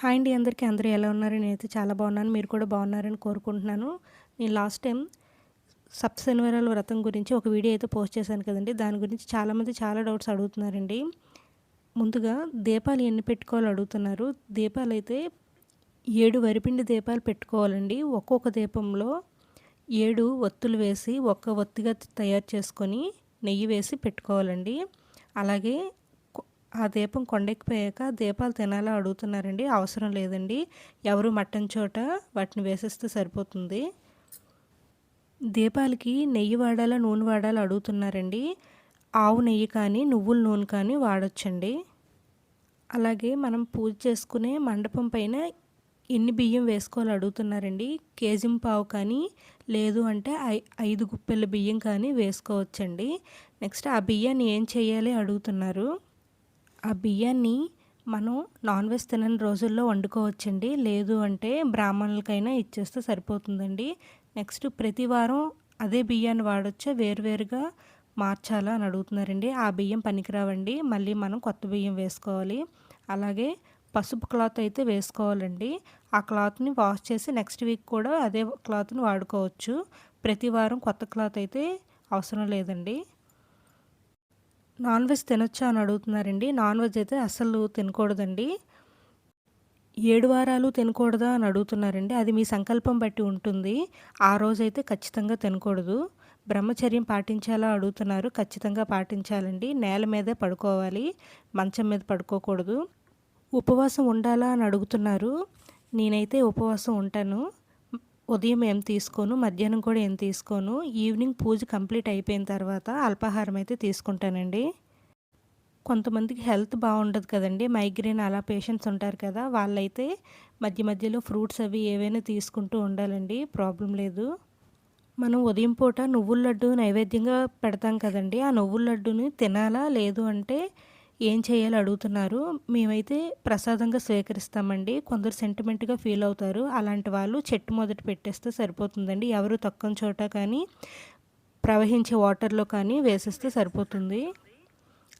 Hi అండి అందరికీ అందరూ ఎలా ఉన్నారు? నేనైతే చాలా బాగున్నాను మీరు కూడా బాగున్నారని కోరుకుంటున్నాను. నేను లాస్ట్ టైం సబ్ శనివారాల వ్రతం గురించి ఒక వీడియో అయితే పోస్ట్ చేశాను కదండి. దాని గురించి చాలామంది చాలా డౌట్స్ అడుగుతున్నారండి. ముందుగా దీపాలు ఎన్ని పెట్టుకోవాలో అడుగుతున్నారు. దీపాలు అయితే ఏడు వరిపిండి దీపాలు పెట్టుకోవాలండి. ఒక్కొక్క దీపంలో ఏడు ఒత్తులు వేసి ఒక్క ఒత్తిగా తయారు చేసుకొని నెయ్యి వేసి పెట్టుకోవాలండి. అలాగే ఆ దీపం కొండెక్కిపోయాక దీపాలు తినాలా అడుగుతున్నారండి. అవసరం లేదండి. ఎవరు మట్టన్ చోట వాటిని వేసేస్తే సరిపోతుంది. దీపాలకి నెయ్యి వాడాలా నూనె వాడాలా అడుగుతున్నారండి. ఆవు నెయ్యి కానీ నువ్వుల నూనె కానీ వాడచ్చండి. అలాగే మనం పూజ చేసుకునే మండపం పైన ఎన్ని బియ్యం వేసుకోవాలి అడుగుతున్నారండి. కేజీ పావు కానీ లేదు అంటే ఐ ఐదు గుప్పెల బియ్యం కానీ వేసుకోవచ్చండి. నెక్స్ట్ ఆ బియ్యాన్ని ఏం చేయాలి అడుగుతున్నారు. ఆ బియ్యాన్ని మనం నాన్ వెజ్ తినని రోజుల్లో వండుకోవచ్చండి. లేదు అంటే బ్రాహ్మణులకైనా ఇచ్చేస్తే సరిపోతుందండి. నెక్స్ట్ ప్రతి వారం అదే బియ్యాన్ని వాడొచ్చా? వేరువేరుగా మార్చాలా అని అడుగుతున్నారండి. ఆ బియ్యం పనికిరావండి. మళ్ళీ మనం కొత్త బియ్యం వేసుకోవాలి. అలాగే పసుపు క్లాత్ అయితే వేసుకోవాలండి. ఆ క్లాత్ని వాష్ చేసి నెక్స్ట్ వీక్ కూడా అదే క్లాత్ని వాడుకోవచ్చు. ప్రతి వారం కొత్త క్లాత్ అయితే అవసరం లేదండి. నాన్ వెజ్ తినొచ్చా అని అడుగుతున్నారండి. నాన్ వెజ్ అయితే అస్సలు తినకూడదండి. ఏడు వారాలు తినకూడదా అని అడుగుతున్నారండి. అది మీ సంకల్పం బట్టి ఉంటుంది. ఆ రోజైతే ఖచ్చితంగా తినకూడదు. బ్రహ్మచర్యం పాటించాలా అడుగుతున్నారు. ఖచ్చితంగా పాటించాలండి. నేల మీదే పడుకోవాలి. మంచం మీద పడుకోకూడదు. ఉపవాసం ఉండాలా అని అడుగుతున్నారు. నేనైతే ఉపవాసం ఉంటాను. ఉదయం ఏం తీసుకోను మధ్యాహ్నం కూడా ఏం తీసుకోను. ఈవినింగ్ పూజ కంప్లీట్ అయిపోయిన తర్వాత అల్పాహారం అయితే తీసుకుంటానండి. కొంతమందికి హెల్త్ బాగుండదు కదండి మైగ్రేన్ అలా పేషెంట్స్ ఉంటారు కదా వాళ్ళైతే మధ్య మధ్యలో ఫ్రూట్స్ అవి ఏవైనా తీసుకుంటూ ఉండాలండి ప్రాబ్లం లేదు. మనం ఉదయం పూట నువ్వుల లడ్డు నైవేద్యంగా పెడతాం కదండి ఆ నువ్వుల లడ్డుని తినాలా లేదు అంటే ఏం చేయాలో అడుగుతున్నారు. మేమైతే ప్రసాదంగా స్వీకరిస్తామండి. కొందరు సెంటిమెంట్గా ఫీల్ అవుతారు. అలాంటి వాళ్ళు చెట్టు మొదట పెట్టేస్తే సరిపోతుందండి. ఎవరు తక్కువ చోట కానీ ప్రవహించే వాటర్లో కానీ వేసేస్తే సరిపోతుంది.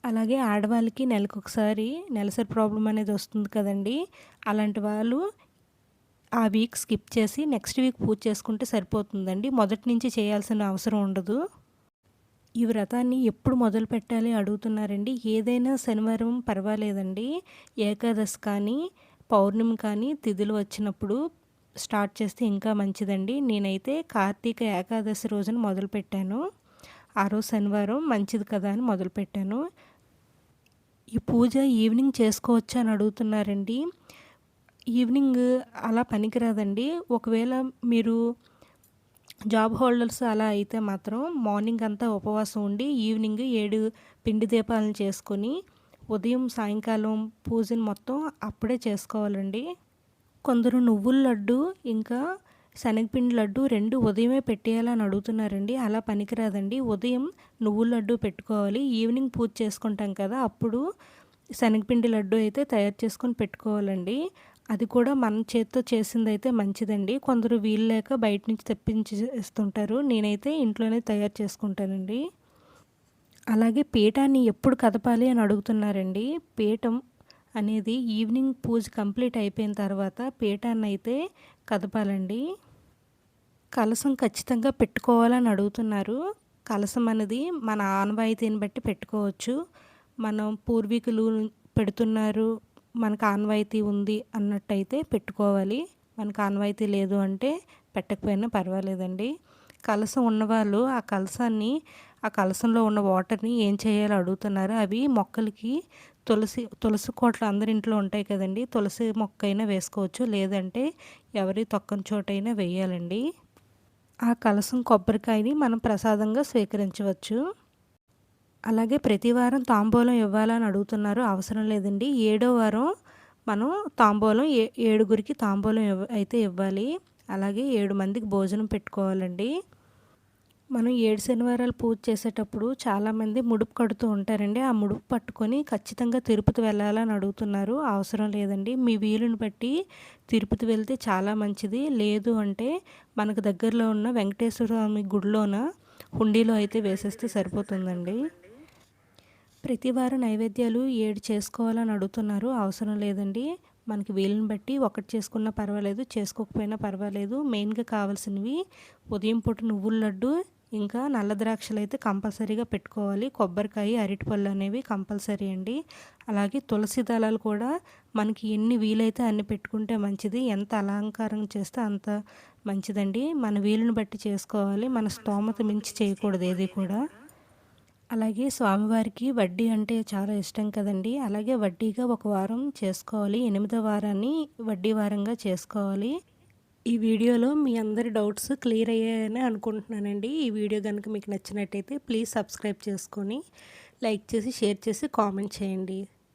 అలాగే ఆడవాళ్ళకి నెలకు ఒకసారి నెలసరి ప్రాబ్లం అనేది వస్తుంది కదండి. అలాంటి వాళ్ళు ఆ వీక్ స్కిప్ చేసి నెక్స్ట్ వీక్ పూజ చేసుకుంటే సరిపోతుందండి. మొదటి నుంచి చేయాల్సిన అవసరం ఉండదు. ఈ వ్రతాన్ని ఎప్పుడు మొదలు పెట్టాలి అడుగుతున్నారండి? ఏదైనా శనివారం పర్వాలేదండి. ఏకాదశి కానీ పౌర్ణమి కానీ తిథులు వచ్చినప్పుడు స్టార్ట్ చేస్తే ఇంకా మంచిదండి. నేనైతే కార్తీక ఏకాదశి రోజున మొదలుపెట్టాను ఆ రోజు శనివారం మంచిది కదా అని మొదలుపెట్టాను ఈ పూజ ఈవినింగ్ చేసుకోవచ్చా అని అడుగుతున్నారండి. ఈవినింగ్ అలా పనికిరాదండి. ఒకవేళ మీరు జాబ్ హోల్డర్స్ అలా అయితే మాత్రం మార్నింగ్ అంతా ఉపవాసం ఉండి ఈవినింగ్ ఏడు పిండి దీపాలను చేసుకొని ఉదయం సాయంకాలం పూజను మొత్తం అప్పుడే చేసుకోవాలండి. కొందరు నువ్వుల లడ్డు ఇంకా శనగపిండి లడ్డు రెండు ఉదయమే పెట్టేయాలని అడుగుతున్నారండి. అలా పనికిరాదండి. ఉదయం నువ్వుల లడ్డు పెట్టుకోవాలి ఈవినింగ్ పూజ చేసుకుంటాం కదా అప్పుడు శనగపిండి లడ్డు అయితే తయారు చేసుకొని పెట్టుకోవాలండి. అది కూడా మన చేతితో చేసింది అయితే మంచిదండి. కొందరు వీలు లేక బయట నుంచి తెప్పించి ఇస్తుంటారు నేనైతే ఇంట్లోనే తయారు చేసుకుంటానండి. అలాగే పీఠాన్ని ఎప్పుడు కదపాలి అని అడుగుతున్నారండి. పీఠం అనేది ఈవినింగ్ పూజ కంప్లీట్ అయిపోయిన తర్వాత పీఠాన్ని అయితే కదపాలండి. కలసం ఖచ్చితంగా పెట్టుకోవాలని అడుగుతున్నారు. కలసం అనేది మన ఆనవాయితీని బట్టి పెట్టుకోవచ్చు. మనం పూర్వీకులు పెడుతున్నారు. మనకు ఆన్వాయితీ ఉంది అన్నట్టయితే పెట్టుకోవాలి. మనకు ఆన్వాయితీ లేదు అంటే పెట్టకపోయినా పర్వాలేదండి. కలసం ఉన్నవాళ్ళు ఆ కలసాన్ని ఆ కలసంలో ఉన్న వాటర్ని ఏం చేయాలో అడుగుతున్నారు. అవి మొక్కలకి తులసి తులసి కోట్లు అందరింట్లో ఉంటాయి కదండి. తులసి మొక్క అయినా వేసుకోవచ్చు. లేదంటే ఎవరి తొక్కని చోటైనా వేయాలండి. ఆ కలసం కొబ్బరికాయని మనం ప్రసాదంగా స్వీకరించవచ్చు. అలాగే ప్రతి వారం తాంబూలం ఇవ్వాలని అడుగుతున్నారు. అవసరం లేదండి. ఏడో వారం మనం తాంబూలం ఏ ఏడుగురికి తాంబూలం అయితే ఇవ్వాలి. అలాగే ఏడు మందికి భోజనం పెట్టుకోవాలండి. మనం ఏడు శనివారాలు పూజ చేసేటప్పుడు చాలామంది ముడుపు కడుతూ ఉంటారండి. ఆ ముడుపు పట్టుకొని ఖచ్చితంగా తిరుపతి వెళ్ళాలని అడుగుతున్నారు. అవసరం లేదండి. మీ వీలుని బట్టి తిరుపతి వెళ్తే చాలా మంచిది. లేదు అంటే మనకు దగ్గరలో ఉన్న వెంకటేశ్వర స్వామి గుడిలోన హుండీలో అయితే వేసేస్తే సరిపోతుందండి. ప్రతి వారం నైవేద్యాలు ఏడు చేసుకోవాలని అడుగుతున్నారు. అవసరం లేదండి. మనకి వీలుని బట్టి ఒకటి చేసుకున్నా పర్వాలేదు చేసుకోకపోయినా పర్వాలేదు. మెయిన్గా కావాల్సినవి ఉదయం పూట నువ్వుల లడ్డు ఇంకా నల్ల ద్రాక్షలు అయితే కంపల్సరీగా పెట్టుకోవాలి. కొబ్బరికాయ అరటిపళ్ళు అనేవి కంపల్సరీ అండి. అలాగే తులసి దళాలు కూడా మనకి ఎన్ని వీలైతే అన్ని పెట్టుకుంటే మంచిది. ఎంత అలంకారం చేస్తే అంత మంచిదండి. మన వీలుని బట్టి చేసుకోవాలి. మన స్తోమత మించి చేయకూడదు ఏది కూడా. అలాగే స్వామివారికి వడ్డీ అంటే చాలా ఇష్టం కదండి. అలాగే వడ్డీగా ఒక వారం చేసుకోవాలి. ఎనిమిదో వారాన్ని వడ్డీ వారంగా చేసుకోవాలి. ఈ వీడియోలో మీ అందరి డౌట్స్ క్లియర్ అయ్యాయని అనుకుంటున్నానండి. ఈ వీడియో కనుక మీకు నచ్చినట్టయితే ప్లీజ్ సబ్స్క్రైబ్ చేసుకొని లైక్ చేసి షేర్ చేసి కామెంట్ చేయండి.